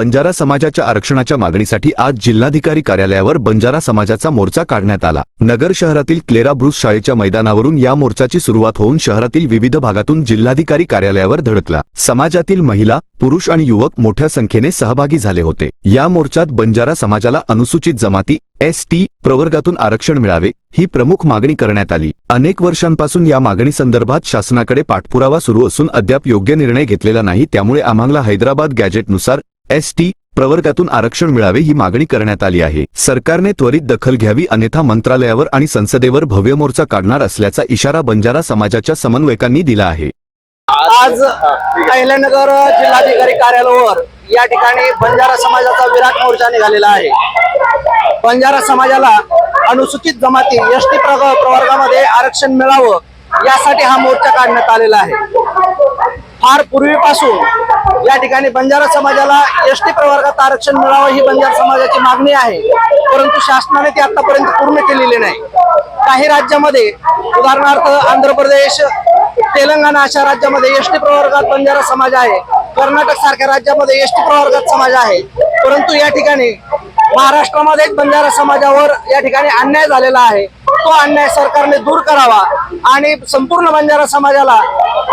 बंजारा समाजाच्या आरक्षणाच्या मागणीसाठी आज जिल्हाधिकारी कार्यालयावर बंजारा समाजाचा मोर्चा काढण्यात आला. नगर शहरातील क्लेरा ब्रुस शाळेच्या मैदानावरून या मोर्चाची सुरुवात होऊन शहरातील विविध भागातून जिल्हाधिकारी कार्यालयावर धडकला. समाजातील महिला पुरुष आणि युवक मोठ्या संख्येने सहभागी झाले होते. या मोर्चात बंजारा समाजाला अनुसूचित जमाती एस टी प्रवर्गातून आरक्षण मिळावे ही प्रमुख मागणी करण्यात आली. अनेक वर्षांपासून या मागणी संदर्भात शासनाकडे पाठपुरावा सुरू असून अद्याप योग्य निर्णय घेतलेला नाही त्यामुळे आम्हाला हैदराबाद गॅजेटनुसार एस टी प्रवर्गातून आरक्षण मिळावे ही मागणी करण्यात आली आहे. सरकारने त्वरित दखल घ्यावी अन्यथा मंत्रालयावर आणि संसदेवर भव्य मोर्चा काढणार असल्याचा इशारा बंजारा समाजाच्या समन्वयकांनी दिला आहे. आज अहिल्यानगर जिल्हाधिकारी कार्यालयावर या ठिकाणी बंजारा समाजाचा विराट मोर्चा निघालेला आहे. बंजारा समाजाला अनुसूचित जमाती एस टी प्रवर्गामध्ये आरक्षण मिळावं यासाठी हा मोर्चा काढण्यात आलेला आहे. फार पूर्वीपासून या ठिकाणी बंजारा समाजाला एस टी प्रवर्गात आरक्षण मिळावं ही बंजारा समाजाची मागणी आहे. परंतु शासनाने ती आतापर्यंत पूर्ण केलेली नाही. काही राज्यामध्ये उदाहरणार्थ आंध्र प्रदेश तेलंगणा अशा राज्यामध्ये एस टी प्रवर्गात बंजारा समाज आहे. कर्नाटक सारख्या राज्यामध्ये एस टी प्रवर्गात समाज आहे. परंतु या ठिकाणी महाराष्ट्रामध्येच बंजारा समाजावर या ठिकाणी अन्याय झालेला आहे. तो अन्याय सरकारने दूर करावा आणि संपूर्ण बंजारा समाजाला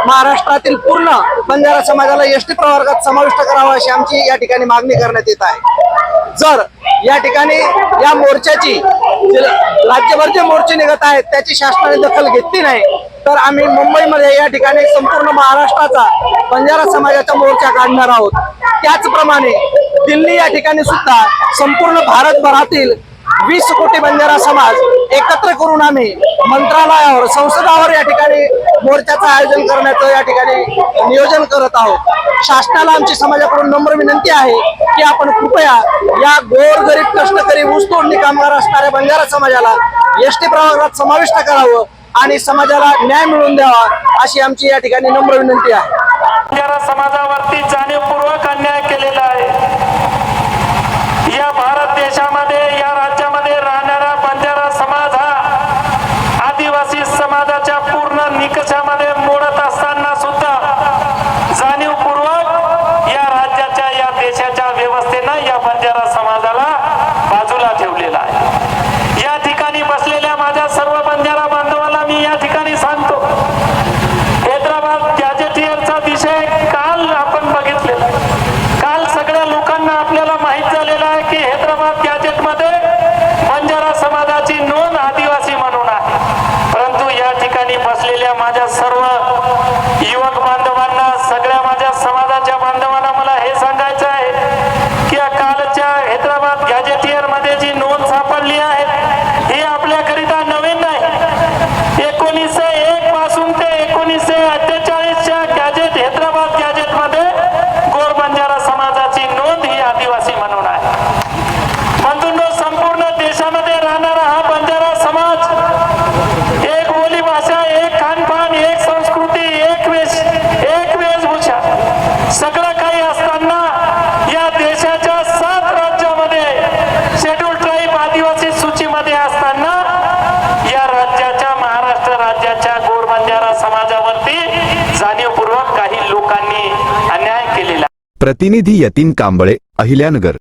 महाराष्ट्रातील पूर्ण बंजारा समाजाला एस टी प्रवर्गात समाविष्ट करावा अशी आमची या ठिकाणी मागणी करण्यात येत आहे. जर या ठिकाणी या मोर्चाची राज्यभर जे मोर्चे निघत आहेत त्याची शासनाने दखल घेतली नाही तर आम्ही मुंबईमध्ये या ठिकाणी संपूर्ण महाराष्ट्राचा बंजारा समाजाचा मोर्चा काढणार आहोत. त्याचप्रमाणे दिल्ली या ठिकाणी सुद्धा संपूर्ण भारतभरातील वीस कोटी बंजारा समाज एकत्र करून आम्ही मंत्रालयावर संसदावर या ठिकाणी मोर्चाचं आयोजन करण्याचं या ठिकाणी नियोजन करत आहोत. शासनाला आमची समाजाकडून नम्र विनंती आहे की आपण कृपया या गोरगरीब कष्टकरी ऊसतोडणी कामगार असणाऱ्या बंजारा समाजाला एस टी प्रवर्गात समाविष्ट करावं आणि समाजाला न्याय मिळवून द्यावा अशी आमची या ठिकाणी नम्र विनंती आहे. समाजावरती जाणीवपूर्वक Sarı लोकांनी अन्याय केलेला. प्रतिनिधी यतीन कांबळे अहिल्यानगर.